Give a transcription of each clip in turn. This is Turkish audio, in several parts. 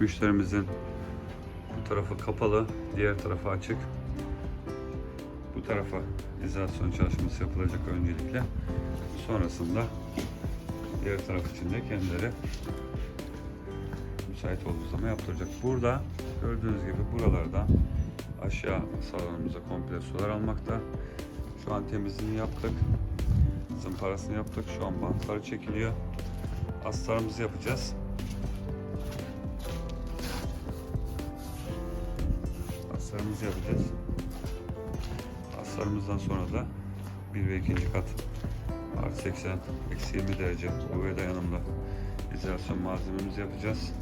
Müşterimizin bu tarafı kapalı, diğer tarafı açık. Bu tarafa izolasyon çalışması yapılacak öncelikle. Sonrasında diğer taraf için de kendileri müsait olduğu zaman yaptıracak. Burada gördüğünüz gibi buralardan aşağı salonumuza komple sular almakta. Şu an temizliğini yaptık. Zımparasını yaptık. Şu an bantları çekiliyor. Astarımızı yapacağız. Astarımızı yapacağız. Astarımızdan sonra da 1 ve 2. kat artı 80 eksi 20 derece UV dayanımlı izolasyon malzememizi yapacağız.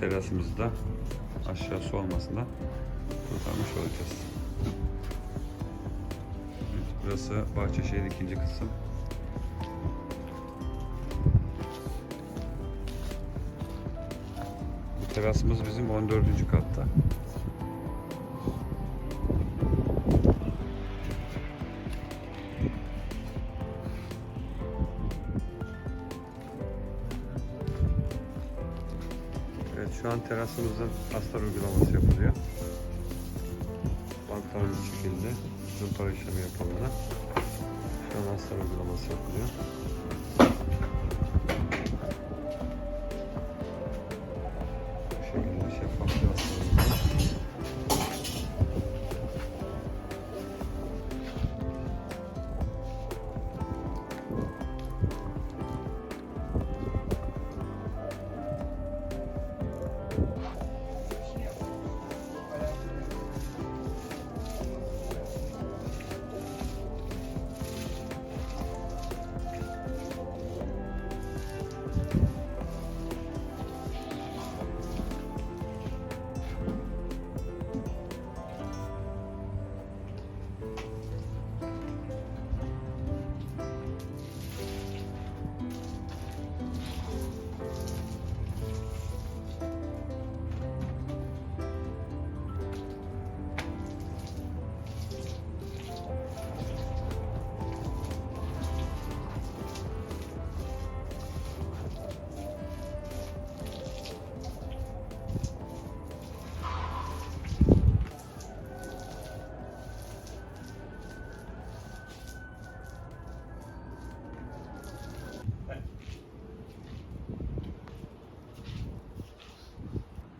Terasımızı da aşağı su olmasından kurtarmış olacağız. Evet, burası Bahçeşehir ikinci kısım. Terasımız bizim 14. katta. Evet şu an terasımızın astar uygulaması yapılıyor. Bantlarımız çekildi. Zımpara işlemi yapıldı. Şu an astar uygulaması yapılıyor.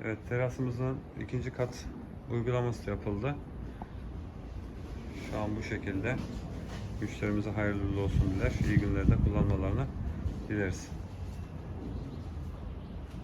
Evet terasımızın ikinci kat uygulaması yapıldı. Şu an bu şekilde. Müşterimize hayırlı olsun diler. İyi günlerde kullanmalarını dileriz.